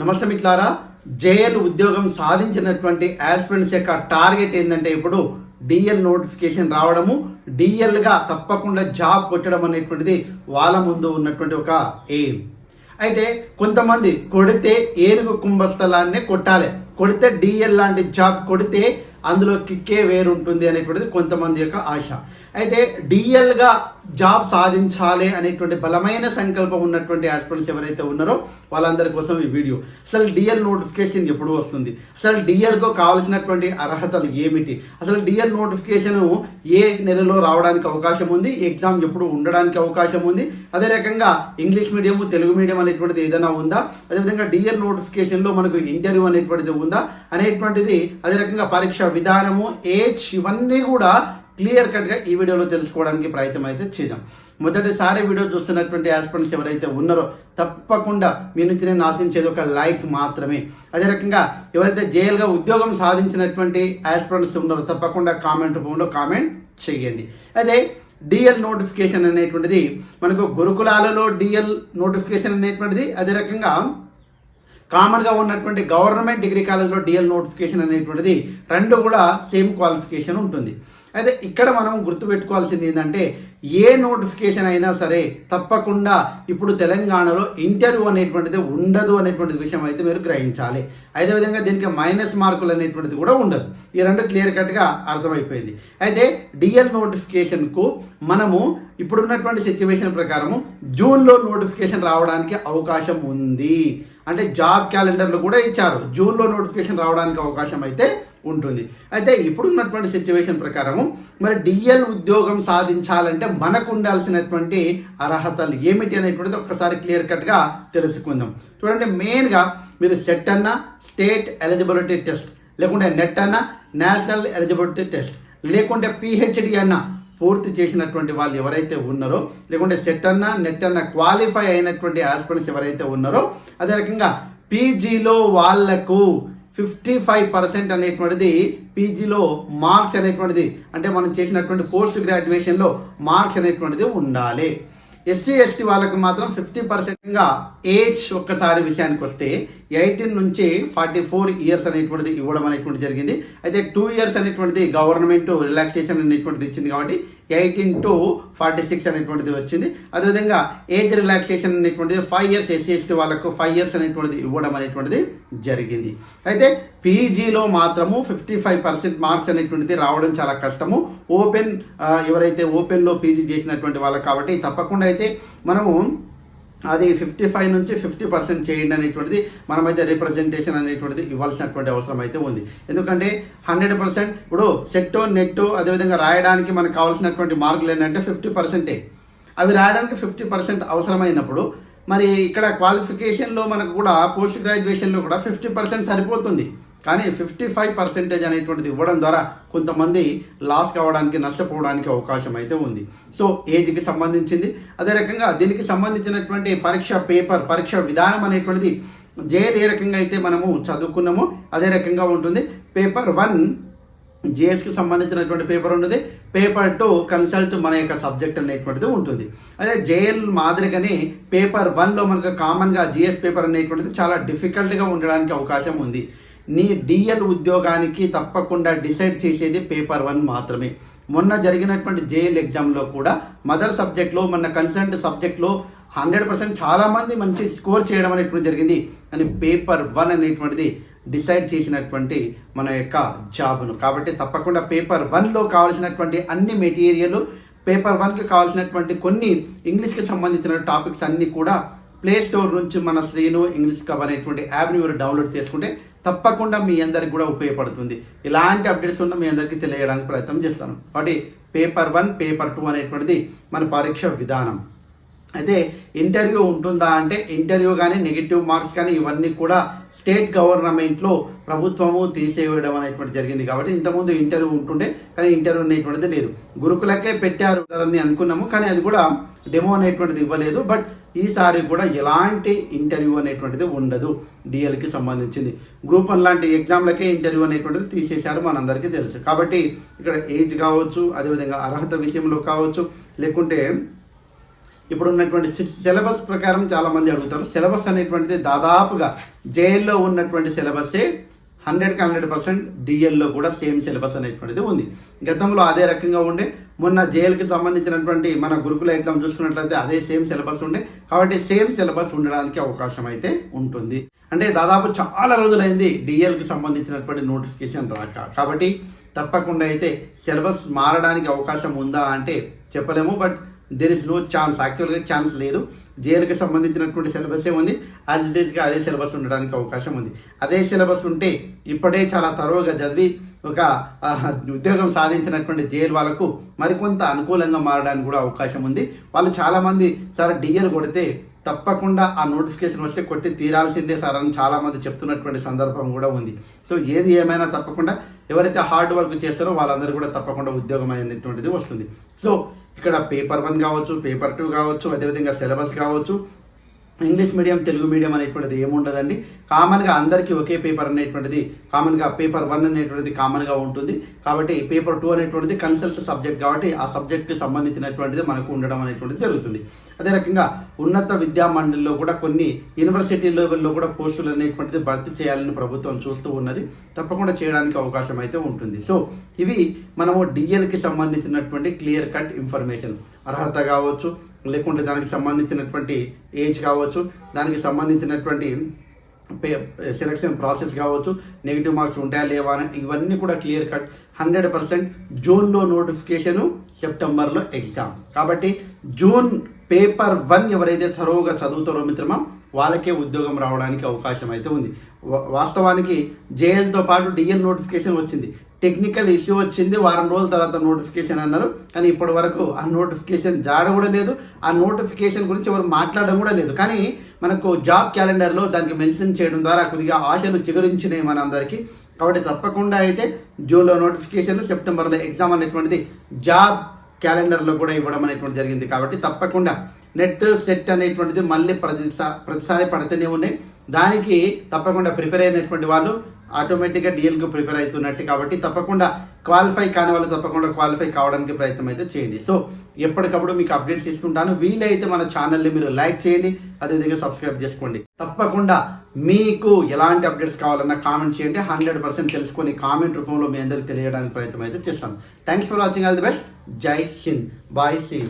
నమస్తే మిత్రులారా. జేఎల్ ఉద్యోగం సాధించినటువంటి ఆస్పిరెంట్స్ యొక్క టార్గెట్ ఏంటంటే ఇప్పుడు డిఎల్ నోటిఫికేషన్ రావడము. డిఎల్గా తప్పకుండా జాబ్ కొట్టడం అనేటువంటిది వాళ్ళ ముందు ఉన్నటువంటి ఒక ఎయిమ్ అయితే కొంతమంది కొడితే ఏనుగు కుంభస్థలాన్నే కొట్టాలి. కొడితే డిఎల్ లాంటి జాబ్ కొడితే అందులో కిక్కే వేరుంటుంది అనేటువంటిది కొంతమంది యొక్క ఆశ. అయితే డిఎల్గా జాబ్ సాధించాలి అనేటువంటి బలమైన సంకల్పం ఉన్నటువంటి ఆస్పిరెంట్స్ ఎవరైతే ఉన్నారో వాళ్ళందరి కోసం ఈ వీడియో. అసలు డిఎల్ నోటిఫికేషన్ ఎప్పుడు వస్తుంది? అసలు డిఎల్కు కావాల్సినటువంటి అర్హతలు ఏమిటి? అసలు డిఎల్ నోటిఫికేషన్ ఏ నెలలో రావడానికి అవకాశం ఉంది? ఎగ్జామ్ ఎప్పుడు ఉండడానికి అవకాశం ఉంది? అదే రకంగా ఇంగ్లీష్ మీడియం తెలుగు మీడియం అనేటువంటిది ఏదైనా ఉందా? అదేవిధంగా డిఎల్ నోటిఫికేషన్లో మనకు ఇంటర్వ్యూ అనేటువంటిది ఉందా? అనేటువంటిది అదే రకంగా పరీక్ష విధానము ఏజ్ ఇవన్నీ కూడా క్లియర్ కట్గా ఈ వీడియోలో తెలుసుకోవడానికి ప్రయత్నం అయితే చేద్దాం. మొదటిసారి వీడియో చూస్తున్నటువంటి ఆస్పిరెంట్స్ ఎవరైతే ఉన్నారో తప్పకుండా మీ నుంచి నేను ఆశించేది ఒక లైక్ మాత్రమే. అదే రకంగా ఎవరైతే జైలుగా ఉద్యోగం సాధించినటువంటి ఆస్పిరెంట్స్ ఉన్నారో తప్పకుండా కామెంట్ రూపంలో కామెంట్ చేయండి. అదే డిఎల్ నోటిఫికేషన్ అనేటువంటిది మనకు గురుకులాలలో డిఎల్ నోటిఫికేషన్ అనేటువంటిది అదే రకంగా కామన్గా ఉన్నటువంటి గవర్నమెంట్ డిగ్రీ కాలేజ్లో డిఎల్ నోటిఫికేషన్ అనేటువంటిది రెండు కూడా సేమ్ క్వాలిఫికేషన్ ఉంటుంది. అయితే ఇక్కడ మనం గుర్తుపెట్టుకోవాల్సింది ఏంటంటే ఏ నోటిఫికేషన్ అయినా సరే తప్పకుండా ఇప్పుడు తెలంగాణలో ఇంటర్వ్యూ అనేటువంటిది ఉండదు అనేటువంటి విషయం అయితే మీరు గ్రహించాలి. అదేవిధంగా దీనికి మైనస్ మార్కులు అనేటువంటిది కూడా ఉండదు. ఈ రెండు క్లియర్ కట్గా అర్థమైపోయింది. అయితే డిఎల్ నోటిఫికేషన్కు మనము ఇప్పుడున్నటువంటి సిచ్యువేషన్ ప్రకారము జూన్లో నోటిఫికేషన్ రావడానికి అవకాశం ఉంది. అంటే జాబ్ క్యాలెండర్లు కూడా ఇచ్చారు. జూన్లో నోటిఫికేషన్ రావడానికి అవకాశం అయితే ఉంటుంది. అయితే ఇప్పుడున్నటువంటి సిచ్యువేషన్ ప్రకారము మరి డిఎల్ ఉద్యోగం సాధించాలంటే మనకు ఉండాల్సినటువంటి అర్హతలు ఏమిటి అనేటువంటిది ఒక్కసారి క్లియర్ కట్గా తెలుసుకుందాం. చూడండి మెయిన్గా మీరు సెట్ అన్న స్టేట్ ఎలిజిబిలిటీ టెస్ట్ లేకుంటే నెట్ అన్న నేషనల్ ఎలిజిబిలిటీ టెస్ట్ లేకుంటే పిహెచ్డి అన్న పూర్తి చేసినటువంటి వాళ్ళు ఎవరైతే ఉన్నారో లేకుంటే సెట్ అన్న నెట్ అన్న క్వాలిఫై అయినటువంటి ఆస్పిరెంట్స్ ఎవరైతే ఉన్నారో అదే రకంగా పీజీలో వాళ్ళకు ఫిఫ్టీ ఫైవ్ పర్సెంట్ అనేటువంటిది పీజీలో మార్క్స్ అనేటువంటిది. అంటే మనం చేసినటువంటి పోస్ట్ గ్రాడ్యుయేషన్లో మార్క్స్ అనేటువంటిది ఉండాలి. ఎస్సీ ఎస్టీ వాళ్ళకి మాత్రం ఫిఫ్టీ పర్సెంట్గా ఏజ్ ఒక్కసారి విషయానికి వస్తే ఎయిటీన్ నుంచి ఫార్టీ ఫోర్ ఇయర్స్ అనేటువంటిది ఇవ్వడం అనేటువంటి జరిగింది. అయితే టూ ఇయర్స్ అనేటువంటిది గవర్నమెంట్ రిలాక్సేషన్ అనేటువంటిది ఇచ్చింది కాబట్టి ఎయిటీన్ టు ఫార్టీ సిక్స్ అనేటువంటిది వచ్చింది. అదేవిధంగా ఏజ్ రిలాక్సేషన్ అనేటువంటిది ఫైవ్ ఇయర్స్ ఎస్సీ ఎస్టీ వాళ్ళకు ఫైవ్ ఇయర్స్ అనేటువంటిది ఇవ్వడం అనేటువంటిది జరిగింది. అయితే పీజీలో మాత్రము ఫిఫ్టీ ఫైవ్ పర్సెంట్ మార్క్స్ అనేటువంటిది రావడం చాలా కష్టము. ఓపెన్ ఎవరైతే ఓపెన్లో పీజీ చేసినటువంటి వాళ్ళకి కాబట్టి తప్పకుండా అయితే మనము అది ఫిఫ్టీ ఫైవ్ నుంచి ఫిఫ్టీ పర్సెంట్ చేయండి అనేటువంటిది మనమైతే రిప్రజెంటేషన్ అనేటువంటిది ఇవ్వాల్సినటువంటి అవసరం అయితే ఉంది. ఎందుకంటే హండ్రెడ్ పర్సెంట్ ఇప్పుడు సెట్ నెట్ అదేవిధంగా రాయడానికి మనకు కావాల్సినటువంటి మార్కులు ఏంటంటే ఫిఫ్టీ పర్సెంటే అవి రాయడానికి ఫిఫ్టీ పర్సెంట్ అవసరమైనప్పుడు మరి ఇక్కడ క్వాలిఫికేషన్లో మనకు కూడా పోస్ట్ గ్రాడ్యుయేషన్లో కూడా ఫిఫ్టీ పర్సెంట్ సరిపోతుంది. కానీ ఫిఫ్టీ ఫైవ్ పర్సెంటేజ్ అనేటువంటిది ఇవ్వడం ద్వారా కొంతమంది లాస్ కావడానికి నష్టపోవడానికి అవకాశం అయితే ఉంది. సో ఏజ్కి సంబంధించింది. అదే రకంగా దీనికి సంబంధించినటువంటి పరీక్ష పేపర్ పరీక్ష విధానం అనేటువంటిది జేఎల్ ఏ రకంగా అయితే మనము చదువుకున్నామో అదే రకంగా ఉంటుంది. పేపర్ వన్ జిఎస్కి సంబంధించినటువంటి పేపర్ ఉంటుంది. పేపర్ టూ కన్సల్ట్ మన యొక్క సబ్జెక్ట్ అనేటువంటిది ఉంటుంది. అదే జేఎల్ మాదిరిగానే పేపర్ వన్లో మనకు కామన్గా జిఎస్ పేపర్ అనేటువంటిది చాలా డిఫికల్ట్గా ఉండడానికి అవకాశం ఉంది. నీ డిఎల్ ఉద్యోగానికి తప్పకుండా డిసైడ్ చేసేది పేపర్ వన్ మాత్రమే. మొన్న జరిగినటువంటి జేఎల్ ఎగ్జామ్లో కూడా మదర్ సబ్జెక్ట్లో మన కన్సల్ట్ సబ్జెక్ట్లో హండ్రెడ్ పర్సెంట్ చాలామంది మంచి స్కోర్ చేయడం అనేటువంటి జరిగింది. కానీ పేపర్ వన్ అనేటువంటిది డిసైడ్ చేసినటువంటి మన యొక్క జాబ్ను. కాబట్టి తప్పకుండా పేపర్ వన్లో కావాల్సినటువంటి అన్ని మెటీరియల్ పేపర్ వన్కి కావాల్సినటువంటి కొన్ని ఇంగ్లీష్కి సంబంధించిన టాపిక్స్ అన్నీ కూడా ప్లే స్టోర్ నుంచి మన శ్రీను ఇంగ్లీష్ కబ్ అనేటువంటి యాప్ని మీరు డౌన్లోడ్ చేసుకుంటే తప్పకుండా మీ అందరికి కూడా ఉపయోగపడుతుంది. ఇలాంటి అప్డేట్స్ ఉన్న మీ అందరికీ తెలియడానికి ప్రయత్నం చేస్తాను. కాబట్టి పేపర్ వన్ పేపర్ టూ అనేటువంటిది మన పరీక్ష విధానం. అయితే ఇంటర్వ్యూ ఉంటుందా అంటే ఇంటర్వ్యూ కానీ నెగిటివ్ మార్క్స్ కానీ ఇవన్నీ కూడా స్టేట్ గవర్నమెంట్లో ప్రభుత్వము తీసేయడం అనేటువంటి జరిగింది కాబట్టి ఇంతకుముందు ఇంటర్వ్యూ ఉంటుండే కానీ ఇంటర్వ్యూ అనేటువంటిది లేదు. గురుకులకే పెట్టారు అని అనుకున్నాము కానీ అది కూడా డెమో అనేటువంటిది ఇవ్వలేదు. బట్ ఈసారి కూడా ఎలాంటి ఇంటర్వ్యూ అనేటువంటిది ఉండదు డిఎల్కి సంబంధించింది. గ్రూప్ వన్ లాంటి ఎగ్జామ్లకే ఇంటర్వ్యూ అనేటువంటిది తీసేశారు మనందరికీ తెలుసు. కాబట్టి ఇక్కడ ఏజ్ కావచ్చు అదేవిధంగా అర్హత విషయంలో కావచ్చు లేకుంటే ఇప్పుడు ఉన్నటువంటి సిలబస్ ప్రకారం చాలా మంది అడుగుతారు. సిలబస్ అనేటువంటిది దాదాపుగా జైల్లో ఉన్నటువంటి సిలబస్సే హండ్రెడ్కి హండ్రెడ్ పర్సెంట్ డిఎల్లో కూడా సేమ్ సిలబస్ అనేటువంటిది ఉంది. గతంలో అదే రకంగా ఉండే. మొన్న జేఎల్కి సంబంధించినటువంటి మన గురుకుల ఎగ్జామ్ చూసుకున్నట్లయితే అదే సేమ్ సిలబస్ ఉండే. కాబట్టి సేమ్ సిలబస్ ఉండడానికి అవకాశం అయితే ఉంటుంది. అంటే దాదాపు చాలా రోజులైంది డిఎల్కి సంబంధించినటువంటి నోటిఫికేషన్ రాక. కాబట్టి తప్పకుండా అయితే సిలబస్ మారడానికి అవకాశం ఉందా అంటే చెప్పలేము. But there is no chance యాక్చువల్గా ఛాన్స్ లేదు. జేఎల్కి సంబంధించినటువంటి సిలబసే ఉంది. యాజ్ ఇట్ ఈస్గా అదే సిలబస్ ఉండడానికి అవకాశం ఉంది. అదే సిలబస్ ఉంటే ఇప్పుడే చాలా తరువుగా చదివి ఒక ఉద్యోగం సాధించినటువంటి జేఎల్ వాళ్ళకు మరికొంత అనుకూలంగా మారడానికి కూడా అవకాశం ఉంది. వాళ్ళు చాలామంది సార్ డిఎల్ కొడితే తప్పకుండా ఆ నోటిఫికేషన్ వస్తే కొట్టి తీరాల్సిందే సార్ అని చాలామంది చెప్తున్నటువంటి సందర్భం కూడా ఉంది. సో ఏది ఏమైనా తప్పకుండా ఎవరైతే హార్డ్ వర్క్ చేస్తారో వాళ్ళందరూ కూడా తప్పకుండా ఉద్యోగం అనేటువంటిది వస్తుంది. సో ఇక్కడ పేపర్ వన్ కావచ్చు పేపర్ టూ కావచ్చు అదేవిధంగా సిలబస్ కావచ్చు ఇంగ్లీష్ మీడియం తెలుగు మీడియం అనేటువంటిది ఏముండదండి. కామన్గా అందరికీ ఒకే పేపర్ అనేటువంటిది కామన్గా పేపర్ వన్ అనేటువంటిది కామన్గా ఉంటుంది. కాబట్టి పేపర్ టూ అనేటువంటిది కన్సల్ట్ సబ్జెక్ట్ కాబట్టి ఆ సబ్జెక్ట్కి సంబంధించినటువంటిది మనకు ఉండడం అనేటువంటిది జరుగుతుంది. అదే రకంగా ఉన్నత విద్యా మండలిలో కూడా కొన్ని యూనివర్సిటీ లెవెల్లో కూడా పోస్టులు అనేటువంటిది భర్తీ చేయాలని ప్రభుత్వం చూస్తూ ఉన్నది. తప్పకుండా చేయడానికి అవకాశం అయితే ఉంటుంది. సో ఇవి మనము డిఎల్కి సంబంధించినటువంటి క్లియర్ కట్ ఇన్ఫర్మేషన్ అర్హత కావచ్చు లేకుంటే దానికి సంబంధించినటువంటి ఏజ్ కావచ్చు దానికి సంబంధించినటువంటి పే సెలక్షన్ ప్రాసెస్ కావచ్చు నెగిటివ్ మార్క్స్ ఉంటాయా లేవా అని ఇవన్నీ కూడా క్లియర్ కట్ హండ్రెడ్ పర్సెంట్ జూన్లో నోటిఫికేషను సెప్టెంబర్లో ఎగ్జామ్ కాబట్టి జూన్ పేపర్ వన్ ఎవరైతే తరువుగా చదువుతారో మిత్రమా వాళ్ళకే ఉద్యోగం రావడానికి అవకాశం అయితే ఉంది వాస్తవానికి జేఎల్తో పాటు డిఎల్ నోటిఫికేషన్ వచ్చింది. టెక్నికల్ ఇష్యూ వచ్చింది వారం రోజుల తర్వాత నోటిఫికేషన్ అన్నారు. కానీ ఇప్పటి వరకు ఆ నోటిఫికేషన్ జాడ కూడా లేదు. ఆ నోటిఫికేషన్ గురించి ఎవరు మాట్లాడడం కూడా లేదు. కానీ మనకు జాబ్ క్యాలెండర్లో దానికి మెన్షన్ చేయడం ద్వారా కొద్దిగా ఆశలు చిగురించినాయి మనందరికీ. కాబట్టి తప్పకుండా అయితే జూన్లో నోటిఫికేషన్ సెప్టెంబర్లో ఎగ్జామ్ అనేటువంటిది జాబ్ క్యాలెండర్లో కూడా ఇవ్వడం అనేటువంటి జరిగింది. కాబట్టి తప్పకుండా నెట్ సెట్ అనేటువంటిది మళ్ళీ ప్రతిసా ప్రతిసారి పడుతూనే ఉన్నాయి దానికి తప్పకుండా ప్రిపేర్ అయినటువంటి వాళ్ళు ఆటోమేటిక్గా డిఎల్కి ప్రిపేర్ అవుతున్నట్టు కాబట్టి తప్పకుండా క్వాలిఫై కాని వాళ్ళు తప్పకుండా క్వాలిఫై కావడానికి ప్రయత్నం అయితే చేయండి. సో ఎప్పటికప్పుడు మీకు అప్డేట్స్ ఇస్తుంటాను. వీలైతే మన ఛానల్ని మీరు లైక్ చేయండి. అదేవిధంగా సబ్స్క్రైబ్ చేసుకోండి. తప్పకుండా మీకు ఎలాంటి అప్డేట్స్ కావాలన్నా కామెంట్ చేయండి. హండ్రెడ్ పర్సెంట్ తెలుసుకొని కామెంట్ రూపంలో మీ అందరికి తెలియడానికి ప్రయత్నం అయితే చేస్తాను. Thanks for watching all the best Jai Hind bye see